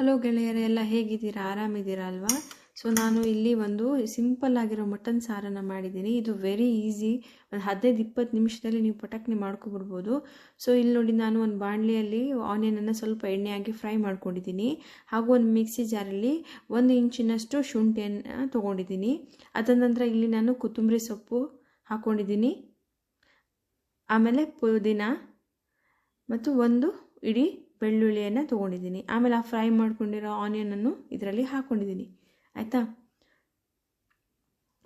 Hello ಗೆಳೆಯರೇ, ಎಲ್ಲ ಹೇಗಿದ್ದೀರಾ? ಆರಾಮಿದ್ದೀರಾ ಅಲ್ವಾ? ಸೊ ನಾನು ಇಲ್ಲಿ ಒಂದು ಸಿಂಪಲ್ ಆಗಿರೋ ಮಟನ್ ಸಾರನ್ನು ಮಾಡಿದ್ದೀನಿ. ಇದು ವೆರಿ ಈಸಿ ಒಂದು ಹದಿನೈದು, ಇಪ್ಪತ್ತು ನಿಮಿಷದಲ್ಲಿ ನೀವು ಪಟಕ್ನಿ ಮಾಡ್ಕೊಬಿಡ್ಬೋದು. ಸೊ ಇಲ್ಲಿ ನೋಡಿ ನಾನು ಒಂದು ಬಾಣಲಿಯಲ್ಲಿ ಆನಿಯನನ್ನು ಸ್ವಲ್ಪ ಎಣ್ಣೆ ಹಾಕಿ ಫ್ರೈ ಮಾಡ್ಕೊಂಡಿದ್ದೀನಿ. ಹಾಗೂ ಒಂದು ಮಿಕ್ಸಿ ಜಾರಲ್ಲಿ ಒಂದು ಇಂಚಿನಷ್ಟು ಶುಂಠಿಯನ್ನು ತೊಗೊಂಡಿದ್ದೀನಿ. ಅದಾದ ನಂತರ ಇಲ್ಲಿ ನಾನು ಕೊತ್ತಂಬರಿ ಸೊಪ್ಪು ಹಾಕ್ಕೊಂಡಿದ್ದೀನಿ ಆಮೇಲೆ ಪುದೀನ ಮತ್ತು ಒಂದು ಇಡೀ ಬೆಳ್ಳುಳ್ಳಿಯನ್ನು ತೊಗೊಂಡಿದ್ದೀನಿ. ಆಮೇಲೆ ಆ ಫ್ರೈ ಮಾಡ್ಕೊಂಡಿರೋ ಆನಿಯನನ್ನು ಇದರಲ್ಲಿ ಹಾಕ್ಕೊಂಡಿದ್ದೀನಿ ಆಯಿತಾ?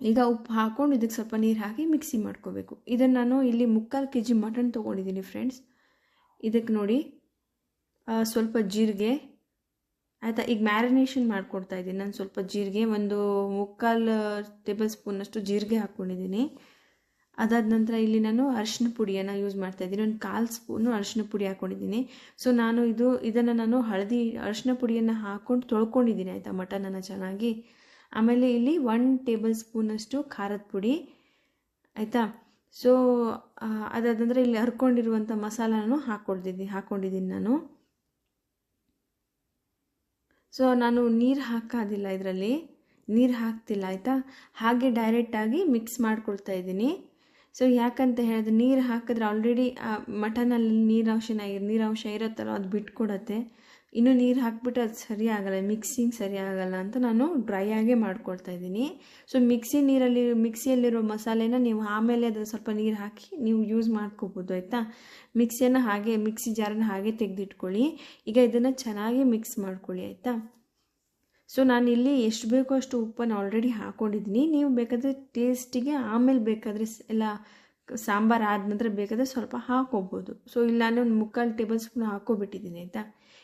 ಈಗ ಉಪ್ಪು ಹಾಕ್ಕೊಂಡು ಇದಕ್ಕೆ ಸ್ವಲ್ಪ ನೀರು ಹಾಕಿ ಮಿಕ್ಸಿ ಮಾಡ್ಕೋಬೇಕು. ಇದನ್ನು ನಾನು ಇಲ್ಲಿ ಮುಕ್ಕಾಲು ಕೆ ಜಿ ಮಟನ್ ತೊಗೊಂಡಿದ್ದೀನಿ ಫ್ರೆಂಡ್ಸ್ ಇದಕ್ಕೆ ನೋಡಿ ಸ್ವಲ್ಪ ಜೀರಿಗೆ. ಆಯಿತಾ? ಈಗ ಮ್ಯಾರಿನೇಷನ್ ಮಾಡ್ಕೊಡ್ತಾ ಇದ್ದೀನಿ. ನಾನು ಸ್ವಲ್ಪ ಜೀರಿಗೆ, ಒಂದು ಮುಕ್ಕಾಲು ಟೇಬಲ್ ಸ್ಪೂನಷ್ಟು ಜೀರಿಗೆ ಹಾಕ್ಕೊಂಡಿದ್ದೀನಿ ಅದಾದ ನಂತರ ಇಲ್ಲಿ ನಾನು ಅರಿಶಿನ ಪುಡಿಯನ್ನು ಯೂಸ್ ಮಾಡ್ತಾ ಇದ್ದೀನಿ. ಒಂದು ಕಾಲು ಸ್ಪೂನು ಅರಿಶಿನ ಪುಡಿ ಹಾಕ್ಕೊಂಡಿದ್ದೀನಿ ಸೊ ನಾನು ಇದು, ಇದನ್ನು ನಾನು ಹಳದಿ ಅರಿಶಿನ ಪುಡಿಯನ್ನು ಹಾಕ್ಕೊಂಡು ತೊಳ್ಕೊಂಡಿದ್ದೀನಿ ಆಯಿತಾ ಮಟನನ್ನು ಚೆನ್ನಾಗಿ. ಆಮೇಲೆ ಇಲ್ಲಿ ಒನ್ ಟೇಬಲ್ ಸ್ಪೂನಷ್ಟು ಖಾರದ ಪುಡಿ, ಆಯಿತಾ? ಸೊ ಅದಾದ ನಂತರ ಇಲ್ಲಿ ಹರ್ಕೊಂಡಿರುವಂಥ ಮಸಾಲಾನು ಹಾಕ್ಕೊಳ್ತಿದ್ದೀನಿ ಹಾಕ್ಕೊಂಡಿದ್ದೀನಿ ನಾನು. ಸೊ ನಾನು ನೀರು ಹಾಕೋದಿಲ್ಲ ಇದರಲ್ಲಿ. ನೀರು ಹಾಕ್ತಿಲ್ಲ, ಆಯಿತಾ? ಹಾಗೆ ಡೈರೆಕ್ಟಾಗಿ ಮಿಕ್ಸ್ ಮಾಡ್ಕೊಳ್ತಾ ಇದ್ದೀನಿ. ಸೊ ಯಾಕಂತ ಹೇಳಿದ್ರೆ ನೀರು ಹಾಕಿದ್ರೆ ಆಲ್ರೆಡಿ ಆ ಮಟನಲ್ಲಿ ನೀರಾಂಶನ ನೀರಾಂಶ ಇರುತ್ತಲ್ಲ, ಅದು ಬಿಟ್ಕೊಡತ್ತೆ. ಇನ್ನು ನೀರು ಹಾಕ್ಬಿಟ್ಟು ಅದು ಸರಿ ಮಿಕ್ಸಿಂಗ್ ಸರಿ ಆಗಲ್ಲ ಅಂತ ನಾನು ಡ್ರೈ ಆಗೇ ಮಾಡ್ಕೊಳ್ತಾ ಇದ್ದೀನಿ. ಸೊ ಮಿಕ್ಸಿ ನೀರಲ್ಲಿ ಮಿಕ್ಸಿಯಲ್ಲಿರೋ ಮಸಾಲೆನ ನೀವು ಆಮೇಲೆ ಅದನ್ನು ಸ್ವಲ್ಪ ನೀರು ಹಾಕಿ ನೀವು ಯೂಸ್ ಮಾಡ್ಕೋಬೋದು, ಆಯಿತಾ? ಮಿಕ್ಸಿಯನ್ನು ಹಾಗೆ ಮಿಕ್ಸಿ ಜಾರನ್ನ ಹಾಗೆ ತೆಗೆದಿಟ್ಕೊಳ್ಳಿ. ಈಗ ಇದನ್ನು ಚೆನ್ನಾಗಿ ಮಿಕ್ಸ್ ಮಾಡ್ಕೊಳ್ಳಿ, ಆಯಿತಾ? ಸೊ ನಾನು ಇಲ್ಲಿ ಎಷ್ಟು ಬೇಕೋ ಅಷ್ಟು ಉಪ್ಪನ್ನು ಆಲ್ರೆಡಿ ಹಾಕ್ಕೊಂಡಿದ್ದೀನಿ ನೀವು ಬೇಕಾದರೆ ಟೇಸ್ಟಿಗೆ ಆಮೇಲೆ ಬೇಕಾದರೆ ಎಲ್ಲ ಸಾಂಬಾರು ಆದ ನಂತರ ಬೇಕಾದರೆ ಸ್ವಲ್ಪ ಹಾಕೋಬೋದು. ಸೊ ಇಲ್ಲಿ ನಾನು ಒಂದು ಮುಕ್ಕಾಲು ಟೇಬಲ್ ಸ್ಪೂನ್ ಹಾಕ್ಕೊಬಿಟ್ಟಿದ್ದೀನಿ ಆಯಿತಾ?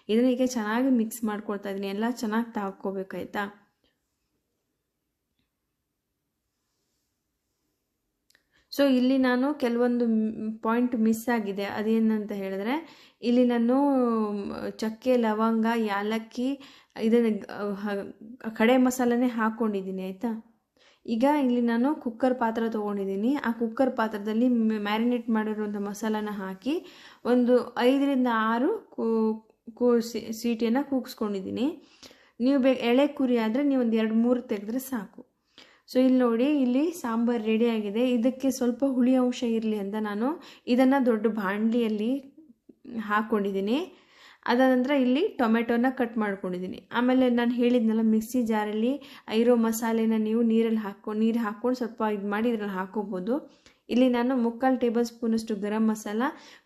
ಇದನ್ನು ಈಗ ಚೆನ್ನಾಗಿ ಮಿಕ್ಸ್ ಮಾಡ್ಕೊಳ್ತಾ ಇದ್ದೀನಿ. ಎಲ್ಲ ಚೆನ್ನಾಗಿ ತಾಕೋಬೇಕಾಯ್ತಾ ಸೊ ಇಲ್ಲಿ ನಾನು ಕೆಲವೊಂದು ಪಾಯಿಂಟ್ ಮಿಸ್ ಆಗಿದೆ. ಅದೇನಂತ ಹೇಳಿದ್ರೆ, ಇಲ್ಲಿ ನಾನು ಚಕ್ಕೆ, ಲವಂಗ, ಯಾಲಕ್ಕಿ, ಇದನ್ನು ಕಡೆ ಮಸಾಲನೇ ಹಾಕ್ಕೊಂಡಿದ್ದೀನಿ ಆಯಿತಾ? ಈಗ ಇಲ್ಲಿ ನಾನು ಕುಕ್ಕರ್ ಪಾತ್ರ ತೊಗೊಂಡಿದ್ದೀನಿ. ಆ ಕುಕ್ಕರ್ ಪಾತ್ರದಲ್ಲಿ ಮ್ಯಾರಿನೇಟ್ ಮಾಡಿರುವಂಥ ಮಸಾಲಾನ ಹಾಕಿ ಒಂದು ಐದರಿಂದ ಆರು ಕೂ ಸೀಟಿಯನ್ನು ಕೂಗಿಸ್ಕೊಂಡಿದ್ದೀನಿ. ನೀವು ಬೇ, ಎಳೆ ಕುರಿ ಆದರೆ ನೀವು ಒಂದು ಎರಡು ಮೂರು ತೆಗೆದ್ರೆ ಸಾಕು. ಸೊ ಇಲ್ಲಿ ನೋಡಿ, ಇಲ್ಲಿ ಸಾಂಬಾರು ರೆಡಿಯಾಗಿದೆ ಇದಕ್ಕೆ ಸ್ವಲ್ಪ ಹುಳಿ ಅಂಶ ಇರಲಿ ಅಂತ ನಾನು ಇದನ್ನು ದೊಡ್ಡ ಬಾಣಲಿಯಲ್ಲಿ ಹಾಕ್ಕೊಂಡಿದ್ದೀನಿ ಅದಾದ ನಂತರ ಇಲ್ಲಿ ಟೊಮೆಟೊನ ಕಟ್ ಮಾಡ್ಕೊಂಡಿದ್ದೀನಿ. ಆಮೇಲೆ ನಾನು ಹೇಳಿದ್ನಲ್ಲ ಮಿಕ್ಸಿ ಜಾರಲ್ಲಿ ಇರೋ ಮಸಾಲೆನ ನೀವು ನೀರಲ್ಲಿ ಹಾಕ್ಕೊಂಡು ನೀರು ಹಾಕ್ಕೊಂಡು ಸ್ವಲ್ಪ ಇದು ಮಾಡಿ ಇದರಲ್ಲಿ ಹಾಕೋಬೋದು. ಇಲ್ಲಿ ನಾನು ಮುಕ್ಕಾಲು ಟೇಬಲ್ ಸ್ಪೂನಷ್ಟು ಗರಂ ಮಸಾಲ,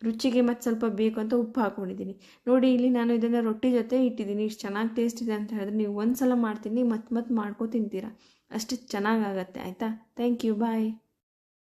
ರುಚಿಗೆ ಮತ್ತು ಸ್ವಲ್ಪ ಬೇಕು ಅಂತ ಉಪ್ಪು ಹಾಕ್ಕೊಂಡಿದ್ದೀನಿ ನೋಡಿ ಇಲ್ಲಿ ನಾನು ಇದನ್ನು ರೊಟ್ಟಿ ಜೊತೆ ಇಟ್ಟಿದ್ದೀನಿ. ಇಷ್ಟು ಚೆನ್ನಾಗಿ ಟೇಸ್ಟ್ ಇದೆ ಅಂತ ಹೇಳಿದ್ರೆ ನೀವು ಒಂದು ಸಲ ಮಾಡ್ತೀನಿ ಮತ್ತೆ ಮತ್ತೆ ಮಾಡ್ಕೊ ತಿಂತೀರಾ. ಅಷ್ಟು ಚೆನ್ನಾಗಾಗತ್ತೆ ಆಯಿತಾ? Thank you bye